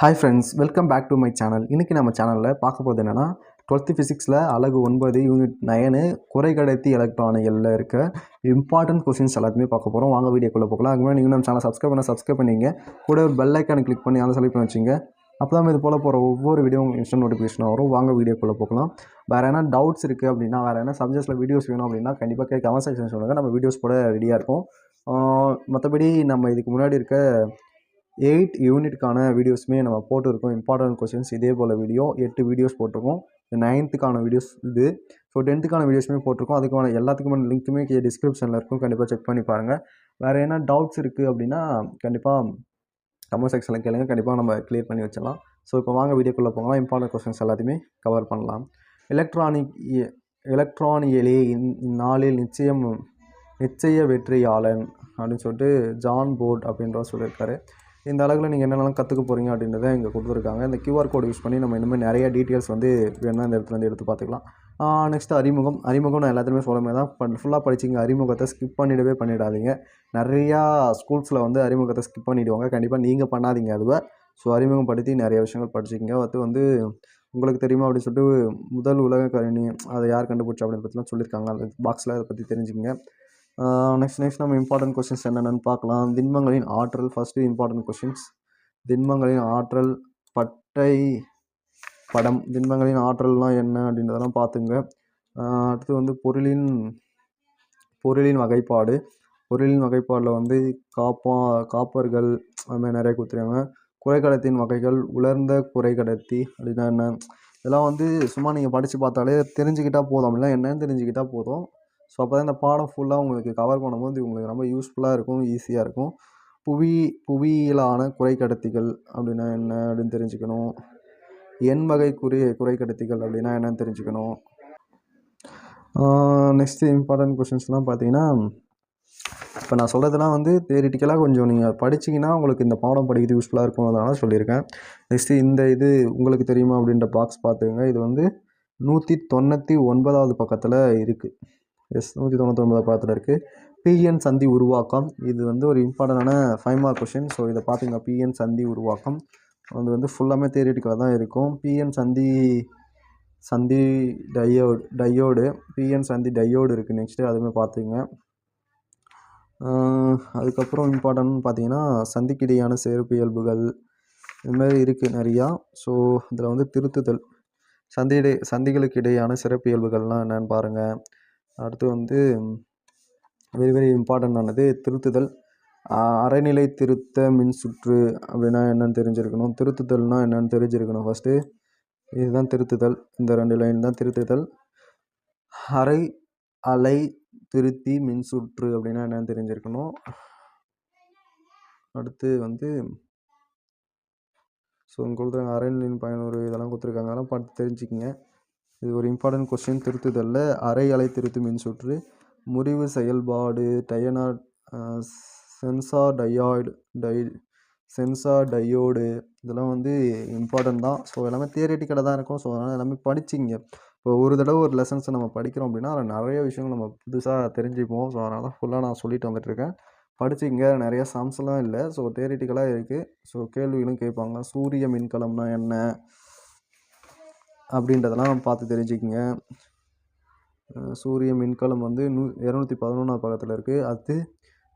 Hi friends welcome back to my channel இன்றைக்கி நம்ம சேனலில் பார்க்க போகிறது என்னென்னா டுவெல்த்து ஃபிசிக்ஸில் அழகு ஒன்பது யூனிட் நயனு குறை கடத்தி எலக்ட்ரானிகளில் இருக்க இம்பார்ட்டன்ட் கொஸ்டின்ஸ் எல்லாத்தையுமே பார்க்க போகிறோம் வாங்க வீடியோக்குள்ளே போகலாம். அதுக்கு நீங்கள் நம்ம சேனல் சப்ஸ்கிரைப் பண்ண சப்ஸ்கிரைப் பண்ணிங்க. கூட ஒரு பெல் ஐக்கானை கிளிக் பண்ணி அதை செலக்ட் பண்ணி வச்சுங்க. அப்போ தான் இது போல் போகிற ஒவ்வொரு வீடியோ உங்களுக்கு இன்ஸ்டன்ட் நோட்டிஃபிகேஷன் வரும். வாங்க வீடியோக்குள்ளே போகலாம். வேறு என்ன டவுட்ஸ் இருக்குது அப்படின்னா வேறு என்ன சப்ஜெக்ட்ஸில் வீடியோஸ் வேணும் அப்படின்னா கண்டிப்பாக கமெண்ட் செக்ஷன் சொல்லுங்கள் நம்ம வீடியோஸ் கூட ரெடியாக இருக்கும் மற்றபடி நம்ம இதுக்கு முன்னாடி இருக்க எயிட் யூனிட்கான வீடியோஸுமே நம்ம போட்டிருக்கோம். இம்பார்ட்டன்ட் கொஸ்டின்ஸ் இதே போல் வீடியோ எட்டு வீடியோஸ் போட்டிருக்கோம். நைன்த்துக்கான வீடியோஸ் இது. ஸோ டென்த்துக்கான வீடியோஸுமே போட்டிருக்கோம். அதுக்கான எல்லாத்துக்குமான லிங்க்குமே டிஸ்கிரிப்ஷனில் இருக்கும். கண்டிப்பாக செக் பண்ணி பாருங்கள் வேறு என்ன டவுட்ஸ் இருக்குது அப்படின்னா கண்டிப்பாக கமெண்ட் செக்ஷனில் கேளுங்க. கண்டிப்பாக நம்ம கிளியர் பண்ணி வச்சிடலாம். ஸோ இப்போ வாங்க வீடியோக்குள்ளே போகலாம். இம்பார்ட்டன்ட் கொஸ்டின்ஸ் எல்லாத்தையுமே கவர் பண்ணலாம். எலக்ட்ரானிக் எலக்ட்ரானியலே இந்நாளில் நிச்சயம் நிச்சய வெற்றியாளன் அப்படின்னு சொல்லிட்டு ஜான் போர்ட் அப்படின்றவர் சொல்லியிருக்காரு. இந்த அளவில் நீங்கள் என்னென்னலாம் கற்றுக்க போகிறீங்க அப்படின்றத இங்கே கொடுத்துருக்காங்க. இந்த கியூஆர் கோடு யூஸ் பண்ணி நம்ம இனிமேல் நிறைய டீட்டெயில்ஸ் வந்து வேணால் இந்த இடத்துல வந்து எடுத்து பார்த்துக்கலாம். நெக்ஸ்ட் அறிமுகம். அறிமுகம் நான் எல்லாத்துலேயுமே சொல்லுமே தான் பட் ஃபுல்லாக படிச்சிங்க. அறிமுகத்தை ஸ்கிப் பண்ணிடவே பண்ணிடாதீங்க. நிறையா ஸ்கூல்ஸில் வந்து அறிமுகத்தை ஸ்கிப் பண்ணிவிடுவாங்க கண்டிப்பாக நீங்கள் பண்ணாதீங்க அதுவை. ஸோ அறிமுகம் படுத்தி நிறைய விஷயங்கள் படிச்சிங்க அது வந்து உங்களுக்கு தெரியுமா அப்படின்னு சொல்லிட்டு முதல் உலக கணினி அதை யார் கண்டுபிடிச்சா அப்படின்னு பற்றிலாம் சொல்லியிருக்காங்க. அந்த பாக்ஸில் அதை பற்றி தெரிஞ்சுக்கங்க. நெக்ஸ்ட் நெக்ஸ்ட் நம்ம இம்பார்ட்டன்ட் கொஸ்டின்ஸ் என்னென்னு பார்க்கலாம். திண்மங்களின் ஆற்றல் ஃபஸ்ட்டு இம்பார்ட்டன்ட் கொஸ்டின்ஸ் திண்மங்களின் ஆற்றல் பட்டை படம். திண்மங்களின் ஆற்றல்லாம் என்ன அப்படின்றதெல்லாம் பார்த்துங்க. அடுத்து வந்து பொருளின் பொருளின் வகைப்பாடு. பொருளின் வகைப்பாடில் வந்து காப்பா காப்பர்கள் அதுமாதிரி நிறைய கொடுத்துருக்காங்க. குறைக்கடத்தின் வகைகள் உலர்ந்த குறைக்கடத்தி அப்படின்னா என்ன? இதெல்லாம் வந்து சும்மா நீங்கள் படித்து பார்த்தாலே தெரிஞ்சுக்கிட்டால் போதும். அப்படின்னா என்னன்னு தெரிஞ்சுக்கிட்டால் போதும். அப்போ தான் இந்த பாடம் ஃபுல்லாக உங்களுக்கு கவர் பண்ணும்போது உங்களுக்கு ரொம்ப யூஸ்ஃபுல்லாக இருக்கும் ஈஸியாக இருக்கும். புவி புவியியலான குறைக்கடத்திகள் அப்படின்னா என்ன அப்படின்னு தெரிஞ்சுக்கணும். எண் வகை குறி குறைக்கடத்திகள் அப்படின்னா என்னன்னு தெரிஞ்சுக்கணும். நெக்ஸ்ட்டு இம்பார்ட்டன்ட் கொஷின்ஸ்லாம் பார்த்தீங்கன்னா இப்போ நான் சொல்கிறதுலாம் வந்து தேரிட்டிக்கலாக கொஞ்சம் நீங்கள் படிச்சிங்கன்னா உங்களுக்கு இந்த பாடம் படிக்கிறது யூஸ்ஃபுல்லாக இருக்கும் அதனால சொல்லியிருக்கேன். நெக்ஸ்ட்டு இந்த இது உங்களுக்கு தெரியுமா அப்படின்ற பாக்ஸ் பார்த்துங்க இது வந்து நூற்றி தொண்ணூற்றி ஒன்பதாவது பக்கத்தில் இருக்குது எஸ் நூற்றி தொண்ணூத்தொம்பது பக்கத்தில் இருக்குது பிஎன் சந்தி உருவாக்கம். இது வந்து ஒரு இம்பார்ட்டண்டான ஃபைவ் மார்க் கொஷின் ஸோ இதை பார்த்தீங்கன்னா பிஎன் சந்தி உருவாக்கம். அது வந்து ஃபுல்லாமே தேரிட்டிக்கலாக தான் இருக்கும். பிஎன் சந்தி சந்தி டையோடு டையோடு பிஎன் சந்தி டையோடு இருக்குது நெக்ஸ்ட்டு அதுவுமே பார்த்துங்க அதுக்கப்புறம் இம்பார்ட்டன்ட்னு பார்த்தீங்கன்னா சந்திக்கிடையான சேர்ப்பியல்புகள் இதுமாதிரி இருக்குது நிறையா. ஸோ இதில் வந்து திருத்துதல். சந்திடை சந்திகளுக்கு இடையான சிறப்பியல்புகள்லாம் என்னென்னு பாருங்கள் அடுத்து வந்து வெரி வெரி இம்பார்ட்டண்டானது திருத்துதல். அரைநிலை திருத்த மின்சுற்று அப்படின்னா என்னென்னு தெரிஞ்சிருக்கணும். திருத்துதல்னால் என்னென்னு தெரிஞ்சிருக்கணும் ஃபஸ்ட்டு இதுதான் திருத்துதல். இந்த ரெண்டு லைன் தான் திருத்துதல். அரை அலை திருத்தி மின்சுற்று அப்படின்னா என்னென்னு தெரிஞ்சிருக்கணும். அடுத்து வந்து ஸோ இங்கே கொடுத்துருக்காங்க அரைநிலையின் பயனுறு இதெல்லாம் கொடுத்துருக்காங்க. அதெல்லாம் பார்த்து தெரிஞ்சுக்கிங்க. இது ஒரு இம்பார்ட்டன்ட் கொஸ்டின் திருத்துதலில். அரை அலை திருத்து மின்சுற்று முறிவு செயல்பாடு டயனா சென்சார் டயாய்டு டை சென்சார் டையோடு. இதெல்லாம் வந்து இம்பார்ட்டன்ட் தான். ஸோ எல்லாமே தியரட்டிக்கலாக தான் இருக்கும். ஸோ அதனால் எல்லாமே படிச்சிங்க. இப்போ ஒரு தடவை ஒரு லெசன்ஸை நம்ம படிக்கிறோம் அப்படின்னா அதில் நிறைய விஷயங்கள் நம்ம புதுசாக தெரிஞ்சுப்போம். ஸோ அதனால் தான் ஃபுல்லாக நான் சொல்லிட்டு வந்துட்டுருக்கேன். படிச்சிங்க. நிறைய சம்ஸ்லாம் இல்லை. ஸோ தேரிட்டிக்கலாக இருக்குது ஸோ கேள்விகளும் கேட்பாங்க. சூரிய மின்கலம்னா என்ன? அப்படின்றதெல்லாம் பார்த்து தெரிஞ்சுக்கிங்க. சூரிய மின்கலம் வந்து நூ இரநூத்தி பதினொன்றாவது பக்கத்தில் இருக்குது அடுத்து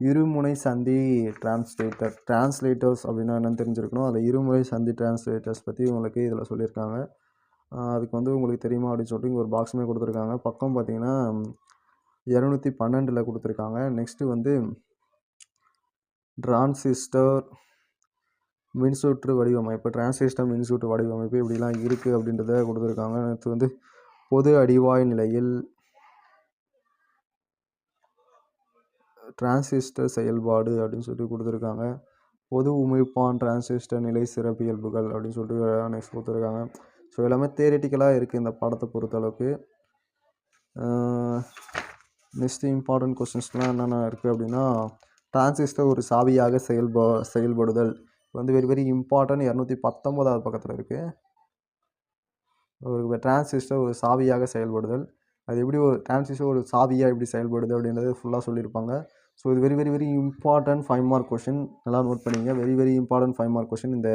இருமுனை சந்தி டிரான்ஸ்லேட்டர் டிரான்ஸ்லேட்டர்ஸ் அப்படின்னா என்னென்னு தெரிஞ்சிருக்கணும். அதில் இருமுனை சந்தி டிரான்ஸ்லேட்டர்ஸ் பற்றி உங்களுக்கு இதில் சொல்லியிருக்காங்க. அதுக்கு வந்து உங்களுக்கு தெரியுமா அப்படின்னு சொல்லிட்டு இங்கே ஒரு பாக்ஸுமே கொடுத்துருக்காங்க. பக்கம் பார்த்தீங்கன்னா இரநூத்தி பன்னெண்டில் கொடுத்துருக்காங்க. நெக்ஸ்ட்டு வந்து டிரான்சிஸ்டர் மின்சுற்று வடிவமைப்பு டிரான்சிஸ்டர் மின்சுற்று வடிவமைப்பு இப்படிலாம் இருக்குது அப்படின்றத கொடுத்துருக்காங்க. அடுத்து வந்து பொது அடிவாய் நிலையில் டிரான்சிஸ்டர் செயல்பாடு அப்படின்னு சொல்லிட்டு கொடுத்துருக்காங்க. பொது உமிழ்ப்பான் டிரான்சிஸ்டர் நிலை சிறப்பியல்புகள் அப்படின்னு சொல்லிட்டு நெக்ஸ்ட் கொடுத்துருக்காங்க. ஸோ எல்லாமே தேரட்டிக்கலாக இருக்குது இந்த பாடத்தை பொறுத்தளவுக்கு நெக்ஸ்ட் இம்பார்ட்டன்ட் கொஸ்டின்ஸ்லாம் என்னென்ன இருக்குது அப்படின்னா டிரான்சிஸ்டர் ஒரு சாவியாக செயல்பா செயல்படுதல். வந்து வெரி வெரி இம்பார்ட்டன்ட் இரநூத்தி பத்தொம்போதாவது பக்கத்தில் இருக்குது ஒரு டிரான்சிஸ்டர் ஒரு சாவியாக செயல்படுதல். அது எப்படி ஒரு டிரான்சிஸ்டர் ஒரு சாவியாக எப்படி செயல்படுது அப்படின்றது ஃபுல்லாக சொல்லியிருப்பாங்க. ஸோ இது very very very important five mark question நல்லா நோட் பண்ணிங்க very very important five mark question இந்த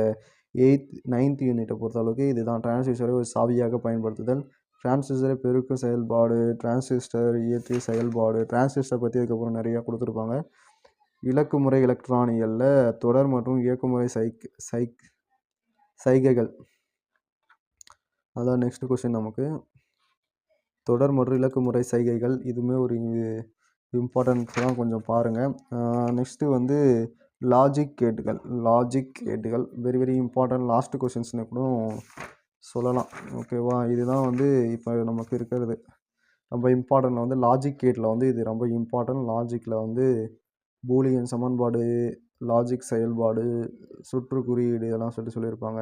எயித் நைன்த் யூனிட்டை பொறுத்தளவுக்கு இதுதான். டிரான்சிஸ்டரை ஒரு சாவியாக பயன்படுத்துதல். டிரான்சிஸ்டரை பெருக்கும் செயல்பாடு டிரான்சிஸ்டர் இயற்கை செயல்பாடு டிரான்சிஸ்டர் பற்றி அதுக்கப்புறம் நிறையா கொடுத்துருப்பாங்க. இலக்குமுறை எலக்ட்ரானியலில் தொடர் மற்றும் இயக்குமுறை சைக் சைக் சைகைகள். அதான் நெக்ஸ்ட் கொஷின் நமக்கு. தொடர் மற்றும் இலக்குமுறை சைகைகள் இதுவுமே ஒரு இம்பார்ட்டன்ஸ் தான் கொஞ்சம் பாருங்கள் நெக்ஸ்ட்டு வந்து லாஜிக் கேட்டுகள் லாஜிக் கேட்டுகள். வெரி வெரி இம்பார்ட்டன்ட் லாஸ்ட் கொஷின்ஸ்னு கூட சொல்லலாம். ஓகேவா இதுதான் வந்து இப்போ நமக்கு இருக்கிறது. ரொம்ப இம்பார்ட்டன்ட் வந்து லாஜிக் கேட்டில் வந்து இது ரொம்ப இம்பார்ட்டன்ட் லாஜிக்கில் வந்து பூலியன் சமன்பாடு லாஜிக் செயல்பாடு சுற்று குறியீடு இதெல்லாம் சொல்லிட்டு சொல்லியிருப்பாங்க.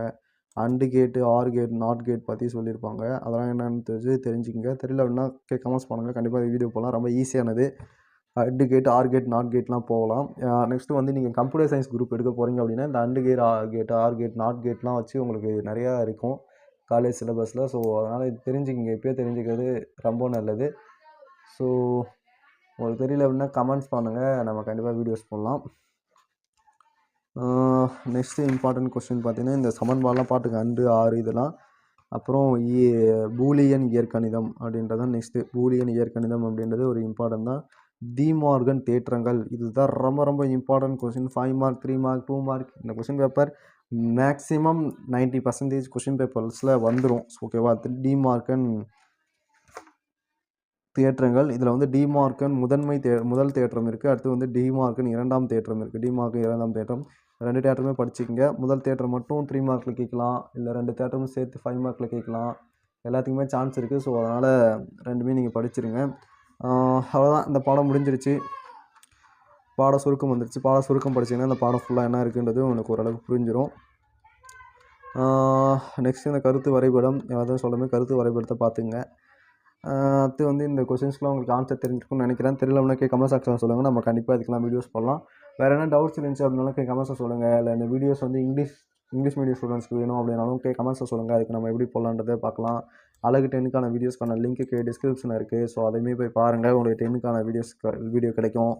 அண்டு கேட்டு ஆர் கேட் நாட் கேட் பற்றி சொல்லியிருப்பாங்க. அதெல்லாம் என்னென்னு தெரிஞ்சு தெரிஞ்சுக்கங்க. தெரியல அப்படின்னா கே கமெண்ட்ஸ் பண்ணுங்கள் கண்டிப்பாக வீடியோ போகலாம் ரொம்ப ஈஸியானது AND gate OR gate NOT கேட்லாம் போகலாம். நெக்ஸ்ட்டு வந்து நீங்கள் கம்ப்யூட்டர் சயின்ஸ் குரூப் எடுக்க போகிறீங்க அப்படின்னா இந்த AND gate OR gate OR gate NOT கேட்லாம் வச்சு உங்களுக்கு நிறையா இருக்கும். காலேஜ் சிலபஸில் ஸோ அதனால் தெரிஞ்சுக்கிங்க. இப்போயே தெரிஞ்சுக்கிறது ரொம்ப நல்லது. ஸோ உங்களுக்கு தெரியல அப்படின்னா கமெண்ட்ஸ் பண்ணுங்கள் நம்ம கண்டிப்பாக வீடியோஸ் போடலாம். நெக்ஸ்ட்டு இம்பார்ட்டன்ட் கொஸ்டின் பார்த்தீங்கன்னா இந்த சமன்பாடெலாம் பாட்டுக்கு அண்டு ஆறு இதெல்லாம். அப்புறம் இ பூலியன் இயற்கணிதம் அப்படின்றதான் நெக்ஸ்ட்டு பூலியன் இயற்கணிதம் அப்படின்றது ஒரு இம்பார்ட்டன்ட் தான். டிமார்கன் தேற்றங்கள். இதுதான் ரொம்ப ரொம்ப important question five mark three mark two mark இந்த question paper maximum ninety percentage question பேப்பர்ஸில் வந்துடும் ஓகேவா டிமார்க்கன் தேற்றங்கள். இதில் வந்து டிமார்க்கன் முதன்மை தே முதல் தேற்றம் இருக்குது அடுத்து வந்து டிமார்க்கன் இரண்டாம் தேற்றம் இருக்குது டிமார்க்கன் இரண்டாம் தேற்றம். ரெண்டு தேட்டருமே படிச்சுக்கங்க. முதல் தேட்டர் மட்டும் த்ரீ மார்க்கில் கேட்கலாம். இல்லை ரெண்டு தேட்டரும் சேர்த்து ஃபைவ் மார்க்கில் கேட்கலாம். எல்லாத்துக்குமே சான்ஸ் இருக்குது ஸோ அதனால் ரெண்டுமே நீங்கள் படிச்சிருங்க. அவ்வளோதான் இந்த பாடம் முடிஞ்சிருச்சு. பாட சுருக்கம் வந்துருச்சு. பாட சுருக்கம் படிச்சிங்கன்னா இந்த பாடம் ஃபுல்லாக என்ன இருக்குன்றது உங்களுக்கு ஓரளவுக்கு புரிஞ்சிடும் நெக்ஸ்ட் இந்த கருத்து வரைபடம். எதாவது சொல்லுமே கருத்து வரைபடத்தை பார்த்துங்க அடுத்து வந்து இந்த கொஷின்ஸ்லாம் உங்களுக்கு ஆன்சர் தெரிஞ்சிருக்கும்னு நினைக்கிறேன். தெரியலன்னா கே கமெண்ட் செக்ஷனில் சொல்லுங்கள் நம்ம கண்டிப்பாக இதுக்கெலாம் வீடியோஸ் போடலாம். வேறு என்ன டவுட்ஸ் இருந்துச்சு அப்படின்னாலும் கே கமெண்ட்ஸில் சொல்லுங்கள் இல்லை இந்த வீடியோஸ் வந்து இங்கிலீஷ் இங்கிலீஷ் மீடியம் ஸ்டூடெண்ட்ஸ்க்கு வேணும் அப்படின்னாலும் கே கமெண்ட்ஸில் சொல்லுங்கள் அதுக்கு நம்ம எப்படி போடலான்றதை பார்க்கலாம். அழகு டென்னுக்கான வீடியோஸ்க்கான லிங்க்கு டிஸ்கிரிப்ஷன் இருக்குது ஸோ அதையுமே போய் பாருங்கள் உங்களுக்கு டென்னுக்கான வீடியோஸ் வீடியோ கிடைக்கும்.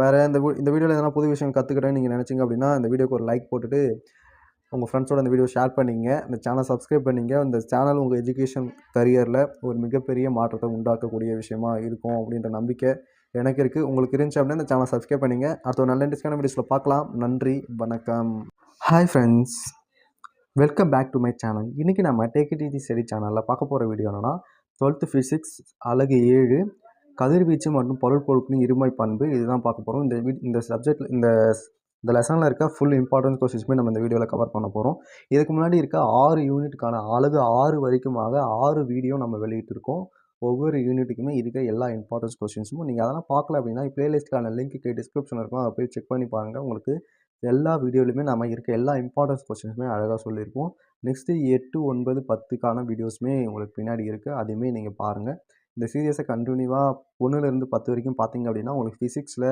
வேறு இந்த இந்த வீடியோவில் எதனா புது விஷயம் கற்றுக்கிட்டேன்னு நீங்கள் நினச்சிங்க அப்படின்னா இந்த வீடியோக்கு ஒரு லைக் போட்டுட்டு உங்கள் ஃப்ரெண்ட்ஸோட இந்த வீடியோ ஷேர் பண்ணிங்க. இந்த சேனல் சப்ஸ்கிரைப் பண்ணிங்க. இந்த சேனல் உங்கள் எஜுகேஷன் கரியரில் ஒரு மிகப்பெரிய மாற்றத்தை உண்டாக்கக்கூடிய விஷயமா இருக்கும் அப்படின்ற நம்பிக்கை எனக்கு இருக்குது உங்களுக்கு இருந்துச்சு அப்படின்னா இந்த சேனல் சப்ஸ்கிரைப் பண்ணிங்க. அடுத்த ஒரு நல்ல இன்ட்ரெஸ்டான வீடியோஸில் பார்க்கலாம். நன்றி வணக்கம். Hi friends welcome back to my channel இன்றைக்கி நம்ம டேக் இட் ஈஸி ஸ்டடி சேனலில் பார்க்க போகிற வீடியோ என்னென்னா டுவெல்த்து ஃபிசிக்ஸ் அழகு ஏழு கதிர்வீச்சு மற்றும் பொருள் பொருட்களின் இருமை பண்பு இதுதான் பார்க்க போகிறோம் இந்த வீ இந்த சப்ஜெக்ட் இந்த இந்த லெசனில் இருக்க ஃபுல் இம்பார்ட்டன்ஸ் கொஸ்டின்ஸுமே நம்ம இந்த வீடியோவில் கவர் பண்ண போகிறோம் இதுக்கு முன்னாடி இருக்க ஆறு யூனிட்டுக்கான அழகு ஆறு வரைக்குமாக ஆறு வீடியோ நம்ம வெளியிட்டிருக்கோம். ஒவ்வொரு யூனிட்டுக்குமே இருக்க எல்லா இம்பார்ட்டன்ஸ் கொஸ்டின்ஸும் நீங்கள் அதெல்லாம் பார்க்கல அப்படின்னா பிளேலிஸ்ட்டுக்கான லிங்க்கு டிஸ்கிரிப்ஷன் இருக்கும். அதை போய் செக் பண்ணி பாருங்கள் உங்களுக்கு எல்லா வீடியோலையுமே நம்ம இருக்க எல்லா இம்பார்ட்டன்ஸ் கொஸ்டின்ஸுமே அழகாக சொல்லியிருக்கோம் நெக்ஸ்ட்டு எட்டு ஒன்பது பத்துக்கான வீடியோஸுமே உங்களுக்கு பின்னாடி இருக்குது அதையுமே நீங்கள் பாருங்கள் இந்த சீரியஸை கண்டினியூவாக ஒன்றுலேருந்து பத்து வரைக்கும் பார்த்தீங்க அப்படின்னா உங்களுக்கு ஃபிசிக்ஸில்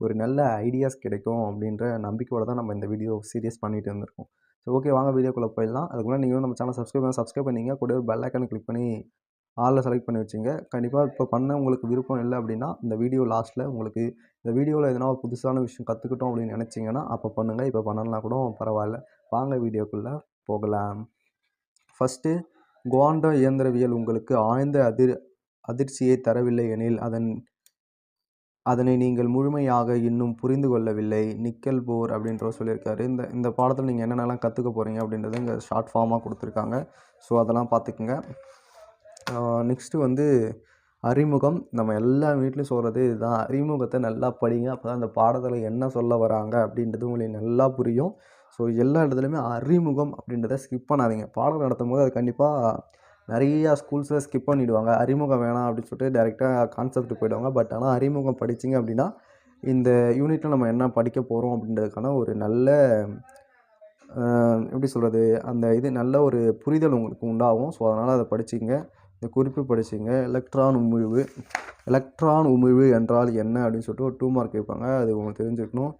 ஒரு நல்ல ஐடியாஸ் கிடைக்கும் அப்படின்ற நம்பிக்கையோடு தான் நம்ம இந்த வீடியோ சீரியஸ் பண்ணிகிட்டு இருந்திருக்கோம். ஸோ ஓகே வாங்க வீடியோக்குள்ளே போயிடலாம். அதுக்கு முன்னாடி நீங்களும் நம்ம சேனல் சப்ஸ்கிரைப் பண்ண சப்ஸ்கிரைப் பண்ணிங்க. கூட ஒரு பெல் ஐக்கனை கிளிக் பண்ணி ஆளில் செலக்ட் பண்ணி வச்சுங்க. கண்டிப்பாக இப்போ பண்ண உங்களுக்கு விருப்பம் இல்லை அப்படின்னா இந்த வீடியோ லாஸ்ட்டில் உங்களுக்கு இந்த வீடியோவில் எதனா ஒரு புதுசான விஷயம் கற்றுக்கிட்டோம் அப்படின்னு நினச்சிங்கன்னா அப்போ பண்ணுங்கள் இப்போ பண்ணலாம் கூட பரவாயில்ல. வாங்க வீடியோக்குள்ளே போகலாம். ஃபஸ்ட்டு குவாண்டோ இயந்திரவியல் உங்களுக்கு ஆழ்ந்த அதிர் அதிர்ச்சியை தரவில்லை எனில் அதன் அதனை நீங்கள் முழுமையாக இன்னும் புரிந்து கொள்ளவில்லை. நிக்கல் போர் அப்படின்றவர் சொல்லியிருக்காரு. இந்த இந்த பாடத்தில் நீங்கள் என்னென்னலாம் கற்றுக்க போகிறீங்க அப்படின்றத இங்கே ஷார்ட் ஃபார்மாக கொடுத்துருக்காங்க. ஸோ அதெல்லாம் பார்த்துக்குங்க. நெக்ஸ்ட்டு வந்து அறிமுகம். நம்ம எல்லா வீட்லேயும் சொல்கிறது இதுதான். அறிமுகத்தை நல்லா படிங்க. அப்போ தான் இந்த பாடத்தில் என்ன சொல்ல வராங்க அப்படின்றது உங்களுக்கு நல்லா புரியும். ஸோ எல்லா இடத்துலையுமே அறிமுகம் அப்படின்றத ஸ்கிப் பண்ணாதீங்க. பாடம் நடத்தும் போது அது கண்டிப்பாக நிறையா ஸ்கூல்ஸில் ஸ்கிப் பண்ணிவிடுவாங்க அறிமுகம் வேணாம் அப்படின்னு சொல்லிட்டு டேரெக்டாக கான்செப்ட் போயிடுவாங்க. பட் ஆனால் அறிமுகம் படிச்சிங்க அப்படின்னா இந்த யூனிட்டில் நம்ம என்ன படிக்க போகிறோம் அப்படின்றதுக்கான ஒரு நல்ல எப்படி சொல்கிறது அந்த இது நல்ல ஒரு புரிதல் உங்களுக்கு உண்டாகும். ஸோ அதனால் அதை படிச்சிங்க. இந்த குறிப்பு படிச்சிங்க. எலக்ட்ரான் உமிழ்வு. எலக்ட்ரான் உமிழ்வு என்றால் என்ன அப்படின்னு சொல்லிட்டு ஒரு டூ மார்க் கேட்பாங்க. அது உங்களுக்கு தெரிஞ்சுக்கணும்.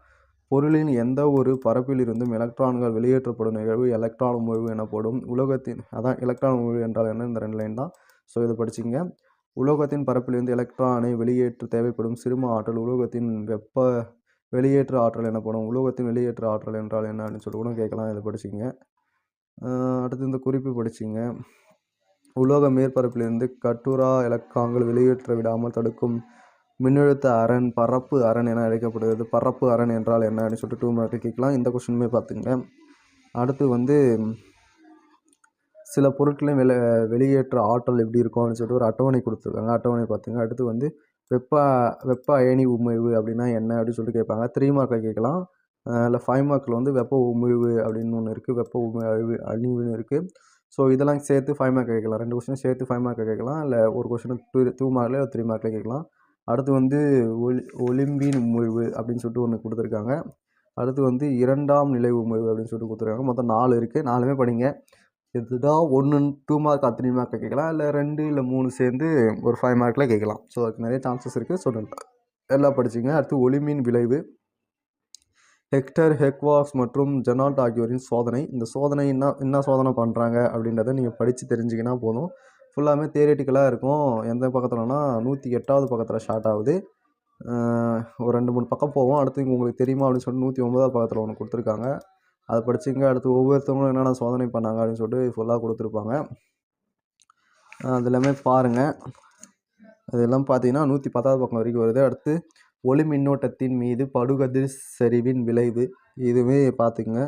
பொருளின் எந்த ஒரு பரப்பிலிருந்தும் எலக்ட்ரான்கள் வெளியேற்றப்படும் நிகழ்வு எலக்ட்ரான் உமிழ்வு எனப்படும். உலோகத்தின் அதான் எலக்ட்ரான் உமிழ்வு என்றால் என்ன? இந்த ரெண்டு லைன் தான். ஸோ இதை படிச்சிங்க உலோகத்தின் பரப்பிலிருந்து எலக்ட்ரானை வெளியேற்ற தேவைப்படும் சிறும ஆற்றல் உலோகத்தின் வெப்ப வெளியேற்ற ஆற்றல் எனப்படும். உலோகத்தின் வெளியேற்ற ஆற்றல் என்றால் என்ன அப்படின்னு சொல்லி கூட கேட்கலாம். இதை படிச்சிங்க அடுத்து இந்த குறிப்பு படிச்சிங்க உலோக மேற்பரப்பிலிருந்து கட்டுரா எலக்ட்ரான்கள் வெளியேற்ற விடாமல் தடுக்கும் மின்னழுத்த அரண் பரப்பு அரண் என அழைக்கப்படுகிறது. பரப்பு அரண் என்றால் என்ன அப்படின்னு சொல்லிட்டு டூ மார்க்கு கேட்கலாம். இந்த கொஸ்டினுமே பார்த்துங்க அடுத்து வந்து சில பொருட்களையும் வெளி வெளியேற்ற ஆற்றல் எப்படி இருக்கும் அப்படின்னு சொல்லிட்டு ஒரு அட்டவணை கொடுத்துருக்காங்க. அட்டவணை பார்த்துங்க அடுத்து வந்து வெப்ப வெப்ப அயனி உமிழ்வு அப்படின்னா என்ன அப்படின்னு சொல்லிட்டு கேட்பாங்க. த்ரீ மார்க்கில் கேட்கலாம். இல்லை ஃபைவ் மார்க்கில் வந்து வெப்ப உமிழ்வு அப்படின்னு ஒன்று இருக்குது வெப்ப உமிழ்வு அழிவுன்னு இருக்குது ஸோ இதெல்லாம் சேர்த்து ஃபைவ் மார்க் கேட்கலாம். ரெண்டு கொஸ்டின் சேர்த்து ஃபைவ் மார்க் கேட்கலாம். இல்லை ஒரு கொஸ்டின் டூ டூ மார்க்கில் த்ரீ மார்க்கில் கேட்கலாம். அடுத்து வந்து ஒலி ஒலிம்பின் உமிழ்வு அப்படின்னு சொல்லிட்டு ஒன்று கொடுத்துருக்காங்க. அடுத்து வந்து இரண்டாம் நிலை உமிழ்வு அப்படின்னு சொல்லிட்டு கொடுத்துருக்காங்க. மொத்தம் நாலு இருக்குது நாலுமே படிங்க. எதுடா ஒன்று டூ மார்க் அத்தனை மார்க்கை கேட்கலாம். இல்லை ரெண்டு இல்லை மூணு சேர்ந்து ஒரு ஃபைவ் மார்க்கில் கேட்கலாம். ஸோ அதுக்கு நிறைய சான்சஸ் இருக்குது ஸோ எல்லாம் படிச்சிங்க. அடுத்து ஒலிமின் விளைவு. ஹெக்டர் ஹெக்வாக்ஸ் மற்றும் ஜெனால்ட் ஆகியோரின் சோதனை. இந்த சோதனை என்ன என்ன சோதனை பண்ணுறாங்க அப்படின்றத நீங்கள் படித்து தெரிஞ்சிங்கன்னா போதும். ஃபுல்லாமே தியரட்டிக்கலாக இருக்கும். எந்த பக்கத்துலனா நூற்றி எட்டாவது பக்கத்தில் ஸ்டார்ட் ஆகுது. ஒரு ரெண்டு மூணு பக்கம் போவோம். அடுத்து உங்களுக்கு தெரியுமா அப்படின்னு சொல்லிட்டு நூற்றி ஒன்பதாவது பக்கத்தில் ஒன்று கொடுத்துருக்காங்க. அதை படிச்சுங்க அடுத்து ஒவ்வொருத்தவங்களும் என்னென்ன சோதனை பண்ணாங்க அப்படின்னு சொல்லிட்டு ஃபுல்லாக கொடுத்துருப்பாங்க. அது எல்லாமே பாருங்கள் அதெல்லாம் பார்த்தீங்கன்னா நூற்றி பத்தாவது பக்கம் வரைக்கும் வருது. அடுத்து ஒளி மின்னோட்டத்தின் மீது படுகதிர் சரிவின் விளைவு. இதுவுமே பார்த்துக்குங்க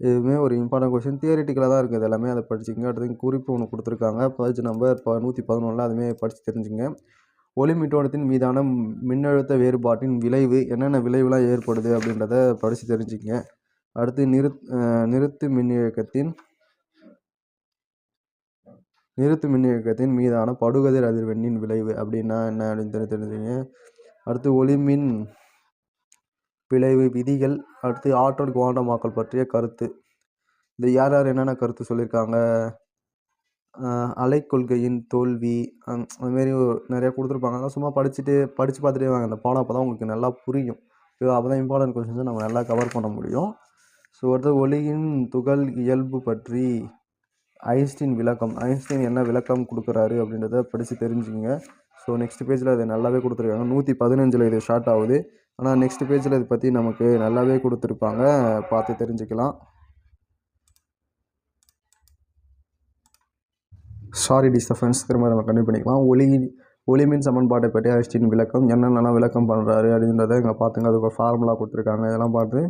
இதுவுமே ஒரு இம்பார்ட்டன்ட் கொஷின் தியரிட்டிக்கலாக தான் இருக்குது எல்லாமே அதை படிச்சுக்கங்க. அடுத்து குறிப்பு ஒன்று கொடுத்துருக்காங்க. பேஜ் நம்பர் இப்போ நூற்றி பதினொன்றில் அதுவுமே படித்து தெரிஞ்சுங்க. ஒளி மின்னோட்டத்தின் மீதான மின்னழுத்த வேறுபாட்டின் விளைவு என்னென்ன விளைவுலாம் ஏற்படுது அப்படின்றத படித்து தெரிஞ்சுக்கங்க. அடுத்து நிறுத் நிறுத்து மின்னியக்கத்தின் நிறுத்து மின்னியக்கத்தின் மீதான படுகதிர் அதிர்வெண்ணின் விளைவு அப்படின்னா என்ன அப்படின்னு தெரி தெரிஞ்சுங்க அடுத்து ஒளிமின் விளைவு விதிகள் அடுத்து ஆற்றல் குவாண்டமாக்கல் பற்றிய கருத்து. இது யார் யார் என்னென்ன கருத்து சொல்லியிருக்காங்க? அலைக்கொள்கையின் தோல்வி அதுமாரி நிறையா கொடுத்துருப்பாங்க. அதெல்லாம் சும்மா படிச்சுட்டு படித்து பார்த்துட்டே வாங்க. அந்த பாடம் அப்போ தான் உங்களுக்கு நல்லா புரியும். அப்போ தான் இம்பார்ட்டன்ட் கொஸ்டின்ஸை நம்ம நல்லா கவர் பண்ண முடியும். ஸோ அடுத்து ஒளியின் துகள் இயல்பு பற்றி ஐன்ஸ்டீன் விளக்கம். ஐன்ஸ்டீன் என்ன விளக்கம் கொடுக்குறாரு அப்படின்றத படித்து தெரிஞ்சுக்கங்க. ஸோ நெக்ஸ்ட் பேஜில் அது நல்லாவே கொடுத்துருக்காங்க. நூற்றி பதினஞ்சில் இது ஸ்டார்ட் ஆகுது. ஆனால் நெக்ஸ்ட் பேஜில் இதை பற்றி நமக்கு நல்லாவே கொடுத்துருப்பாங்க. பார்த்து தெரிஞ்சுக்கலாம். சாரி டிஸ்டஃபன்ஸ் திரும்ப நம்ம கண்டிப்பாக பண்ணிக்கலாம். ஒளி ஒளிமின் சமன்பாட்டை பற்றி ஐஸ்டின் விளக்கம் என்னென்னலாம் விளக்கம் பண்ணுறாரு அப்படின்றத இங்கே பார்த்துங்க. அதுக்கு ஒரு ஃபார்முலா கொடுத்துருக்காங்க. இதெல்லாம் பார்த்து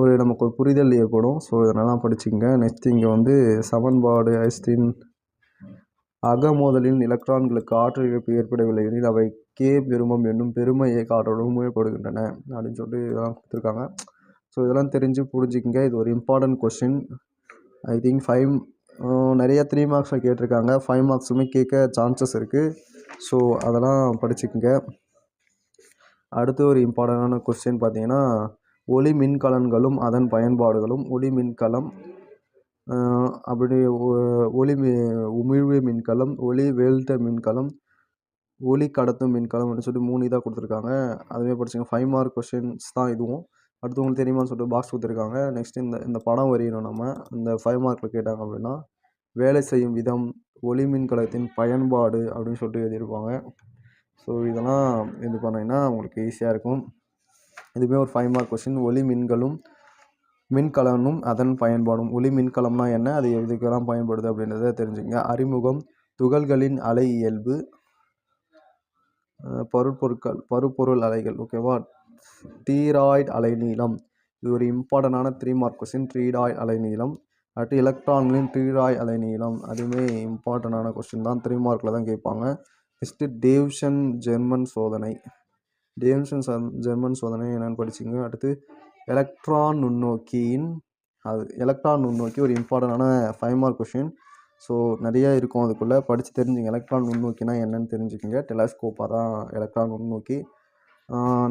ஒரு நமக்கு ஒரு புரிதல் ஏற்படும். ஸோ இதெல்லாம் படிச்சுங்க. நெக்ஸ்ட் இங்கே வந்து சமன்பாடு ஐஸ்டின் அகமோதலின் எலக்ட்ரான்களுக்கு ஆற்றல் இழப்பு ஏற்படவில்லை எனில் அவை கே பெருமம் என்னும் பெருமையை இயக்க முயப்படுகின்றன அப்படின்னு சொல்லிட்டு இதெல்லாம் கொடுத்துருக்காங்க. ஸோ இதெல்லாம் தெரிஞ்சு புரிஞ்சுக்கங்க. இது ஒரு important question I think five நிறைய த்ரீ மார்க்ஸில் கேட்டிருக்காங்க. ஃபைவ் மார்க்ஸுமே கேட்க சான்சஸ் இருக்குது ஸோ அதெல்லாம் படிச்சுக்கோங்க. அடுத்து ஒரு இம்பார்ட்டண்டான கொஸ்டின் பார்த்தீங்கன்னா ஒளி மின்கலன்களும் அதன் பயன்பாடுகளும் ஒளி மின்கலம் அப்படி ஒளி மி உமிழ்வு மின்கலம் ஒளி வேல்ட்ட மின்கலம் ஒளி கடத்தும் மின்கலம் அப்படின்னு சொல்லிட்டு மூணு இதாக கொடுத்துருக்காங்க. அதுவே படிச்சுங்க. ஃபைவ் மார்க் கொஷின்ஸ் தான் இதுவும். அடுத்து உங்களுக்கு தெரியுமான்னு சொல்லிட்டு பாக்ஸ் கொடுத்துருக்காங்க. நெக்ஸ்ட் இந்த இந்த படம் வரையணும் நம்ம. இந்த ஃபைவ் மார்க்கில் கேட்டாங்க அப்படின்னா வேலை செய்யும் விதம் ஒளி மின்கலத்தின் பயன்பாடு அப்படின்னு சொல்லிட்டு எழுதியிருப்பாங்க. ஸோ இதெல்லாம் இது பண்ணிங்கன்னா உங்களுக்கு ஈஸியாக இருக்கும். இதுவுமே ஒரு ஃபைவ் மார்க் கொஸ்டின் ஒளி மின்களும் மின்கலனும் அதன் பயன்பாடும். ஒளி மின்கலம்னா என்ன? அது எதுக்கெல்லாம் பயன்படுது அப்படின்றத தெரிஞ்சுங்க அறிமுகம் துகள்களின் அலை இயல்பு பருப்பொருட்கள் பருப்பொருள் அலைகள் ஓகேவா தீராய்ட் அலைநீளம். இது ஒரு இம்பார்ட்டண்டான த்ரீ மார்க் கொஸ்டின் ட்ரீடாய்டு அலைநீளம். அடுத்து எலக்ட்ரான்களின் த்ரீடாய் அலைநீளம். அதுவுமே இம்பார்ட்டண்டான கொஸ்டின் தான். த்ரீ மார்க்கில் தான் கேட்பாங்க. நெக்ஸ்ட்டு டேவ்ஷன் ஜெர்மன் சோதனை. டேவ்ஷன் சன் ஜெர்மன் சோதனை என்னென்னு படிச்சிங்க. அடுத்து எலக்ட்ரான் நுண்ணோக்கியின் அது எலக்ட்ரான் நுண்ணோக்கி ஒரு இம்பார்ட்டண்டான ஃபைவ் மார்க் கொஷின் ஸோ நிறையா இருக்கும் அதுக்குள்ளே. படித்து தெரிஞ்சுங்க. எலக்ட்ரான் நுண்ணோக்கினா என்னென்னு தெரிஞ்சுக்கோங்க. டெலஸ்கோப்பாக தான் எலக்ட்ரான் நுண்ணோக்கி.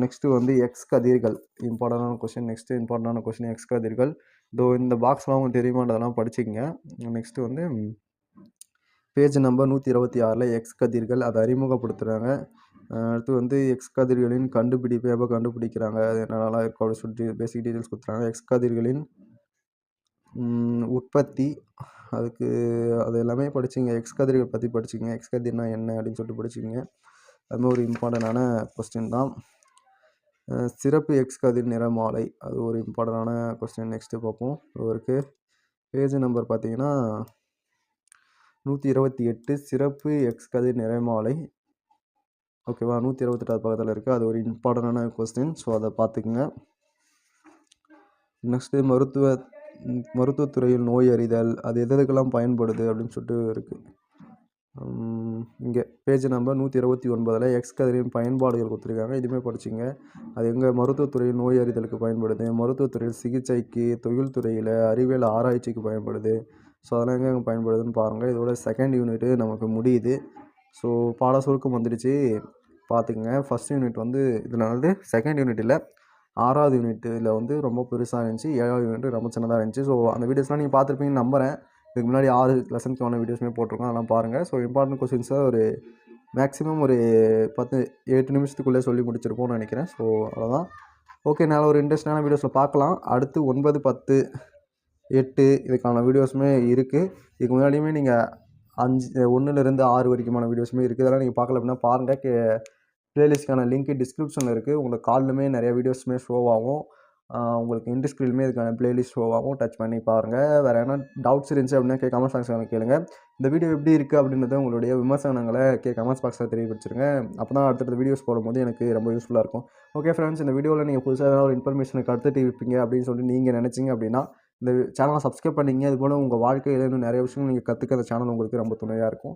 நெக்ஸ்ட்டு வந்து எக்ஸ் கதிர்கள். இம்பார்ட்டண்டான கொஷின் நெக்ஸ்ட்டு இம்பார்ட்டண்டான கொஷின் எக்ஸ் கதிர்கள். இதோ இந்த பாக்ஸ்லாம் உங்களுக்கு தெரியுமான்றதெல்லாம் படிச்சுக்கங்க. நெக்ஸ்ட்டு வந்து பேஜ் நம்பர் நூற்றி இருபத்தி ஆறில் எக்ஸ் கதிர்கள். அதை அறிமுகப்படுத்துகிறாங்க அடுத்து வந்து எக்ஸ் கதிர்களின் கண்டுபிடிப்பை எப்போ கண்டுபிடிக்கிறாங்க? அது என்னென்னலாம் இருக்கும்? அப்படின்னு சொல்லிட்டு பேசிக் டீட்டெயில்ஸ் கொடுத்துறாங்க. எக்ஸ் கதிர்களின் உற்பத்தி. அதுக்கு அது எல்லாமே படிச்சிங்க. எக்ஸ் கதிர்கள் பற்றி படிச்சிங்க எக்ஸ் கதிர்னா என்ன அப்படின்னு சொல்லிட்டு படிச்சிங்க அதுமாதிரி ஒரு இம்பார்ட்டண்டான கொஸ்டின் தான். சிறப்பு எக்ஸ் கதிர் நிறமாலை. அது ஒரு இம்பார்ட்டண்டான கொஸ்டின் நெக்ஸ்ட்டு பார்ப்போம். இவருக்கு பேஜ் நம்பர் பார்த்தீங்கன்னா நூற்றி இருபத்தி எட்டு சிறப்பு எக்ஸ் கதிர் நிறமாலை. ஓகேவா நூற்றி இருபத்தெட்டாவது பக்கத்தில் இருக்குது அது ஒரு இம்பார்ட்டண்டான கொஸ்டின் ஸோ அதை பார்த்துக்குங்க. நெக்ஸ்ட்டு மருத்துவ மருத்துவத்துறையில் நோய் அறிதல் அது எது எதுக்கெல்லாம் பயன்படுது அப்படின்னு சொல்லிட்டு இருக்குது இங்கே பேஜ் நம்பர் நூற்றி இருபத்தி ஒன்பதில் எக்ஸ் கதிரின் பயன்பாடுகள் கொடுத்துருக்காங்க. இதுவுமே படிச்சிங்க. அது எங்கே மருத்துவத்துறையில் நோய் அறிதலுக்கு பயன்படுது. மருத்துவத்துறையில் சிகிச்சைக்கு தொழில்துறையில் அறிவியல் ஆராய்ச்சிக்கு பயன்படுது. ஸோ அதெல்லாம் எங்கே பயன்படுதுன்னு பாருங்கள் இதோட செகண்ட் யூனிட்டு நமக்கு முடியுது. ஸோ பாட சுருக்கம் வந்துடுச்சு. பார்த்துக்குங்க ஃபஸ்ட் யூனிட் வந்து இதில் வந்து செகண்ட் யூனிட் இல்லை. ஆறாவது யூனிட்டில் வந்து ரொம்ப பெருசாக இருந்துச்சு ஏழாவது யூனிட் ரொம்ப சின்னதாக இருந்துச்சு. ஸோ அந்த வீடியோஸ்லாம் நீங்கள் பார்த்துருப்பீங்கன்னு நம்புகிறேன் இதுக்கு முன்னாடி ஆறு லெசன்ஸ்க்கான வீடியோஸுமே போட்டிருக்கோம் அதெல்லாம் பாருங்கள் ஸோ இம்பார்ட்டன்ட் கொஸ்டின்ஸை ஒரு மேக்ஸிமம் ஒரு பத்து எட்டு நிமிஷத்துக்குள்ளே சொல்லி முடிச்சிருப்போம்னு நினைக்கிறேன். ஸோ அவ்வளோதான். ஓகே நான் ஒரு இன்ட்ரெஸ்டான வீடியோஸில் பார்க்கலாம். அடுத்து ஒன்பது பத்து எட்டு இதுக்கான வீடியோஸுமே இருக்குது இதுக்கு முன்னாடியுமே நீங்கள் அஞ்சு ஒன்றுலேருந்து ஆறு வரைக்குமான வீடியோஸுமே இருக்குது இதெல்லாம் நீங்கள் பார்க்கல அப்படின்னா பாருங்கள் கே ப்ளேலிஸ்ட்க்கான லிங்க் டிஸ்கிரிப்ஷனில் இருக்குது உங்களுக்கு கால்லுமே நிறைய வீடியோஸுமே ஷோ ஆகும். உங்களுக்கு இன்ட் ஸ்க்ரீன்மே இதுக்கான பிளேலிஸ்ட் ஷோ ஆகும். டச் பண்ணி பாருங்கள் வேறு என்ன டவுட்ஸ் இருந்துச்சு அப்படின்னா கே கமெண்ட் பாக்ஸில் கேளுங்க. இந்த வீடியோ எப்படி இருக்குது அப்படின்றத உங்களுடைய விமர்சனங்களை கே கமெண்ட்ஸ் பாக்ஸில் தெரியப்படுத்துருங்க. அப்போ தான் அடுத்தடுத்த வீடியோஸ் போடும்போது எனக்கு ரொம்ப யூஸ்ஃபுல்லாக இருக்கும். ஓகே ஃப்ரெண்ட்ஸ் இந்த வீடியோவில் நீங்கள் புதுசாக ஏதாவது ஒரு இன்ஃபர்மேஷனுக்கு அடுத்துட்டு இருப்பீங்க அப்படின்னு சொல்லி நீங்கள் நினச்சிங்க அப்படின்னா இந்த சேனலை சப்ஸ்கிரைப் பண்ணிங்க. அது போல் உங்கள் வாழ்க்கையில் இன்னும் நிறைய விஷயங்கள் நீங்கள் கற்றுக்க அந்த சேனல் உங்களுக்கு ரொம்ப துணையாக இருக்கும்.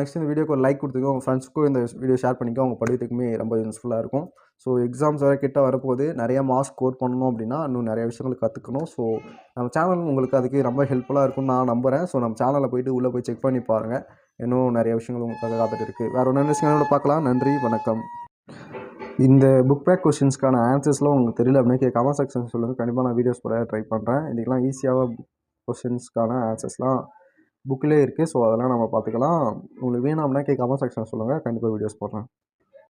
நெக்ஸ்ட் இந்த வீடியோக்கு ஒரு லைக் கொடுத்துக்கோ. உங்கள் ஃப்ரெண்ட்ஸ்க்கும் இந்த வீடியோ ஷேர் பண்ணிக்கோ. அவங்க படிக்கிறதுக்குமே ரொம்ப யூஸ்ஃபுல்லாக இருக்கும். ஸோ எக்ஸாம்ஸ் வேறு கிட்ட வரப்போகுது. நிறைய மார்க்ஸ் ஸ்கோர் பண்ணணும் அப்படின்னா இன்னும் நிறைய விஷயங்கள் கற்றுக்கணும் ஸோ நம்ம சேனல் உங்களுக்கு அதுக்கு ரொம்ப ஹெல்ப்ஃபுல்லாக இருக்கும்னு நான் நம்புகிறேன் ஸோ நம்ம சேனலில் போயிட்டு உள்ளே போய் செக் பண்ணி பாருங்கள் இன்னும் நிறைய விஷயங்கள் உங்களுக்காக காத்துட்டு இருக்குது வேறு ஒன்று என்ன பார்க்கலாம். நன்றி வணக்கம். இந்த புக் பேக் கொஷின்ஸ்க்கான ஆன்சர்ஸ்லாம் உங்களுக்கு தெரியல அப்படின்னா கமெண்ட் செக்ஷன் சொல்லுங்கள் கண்டிப்பாக நான் வீடியோஸ் போட ட்ரை பண்ணுறேன் இதுக்கெலாம் ஈஸியாக கொஷின்ஸ்க்கான ஆன்சர்ஸ்லாம் புக்கிலே இருக்குது ஸோ அதெல்லாம் நம்ம பார்த்துக்கலாம். உங்களுக்கு வேணும் அப்படின்னா கமெண்ட் செக்ஷன் சொல்லுங்கள் கண்டிப்பாக வீடியோஸ் போடுறேன்.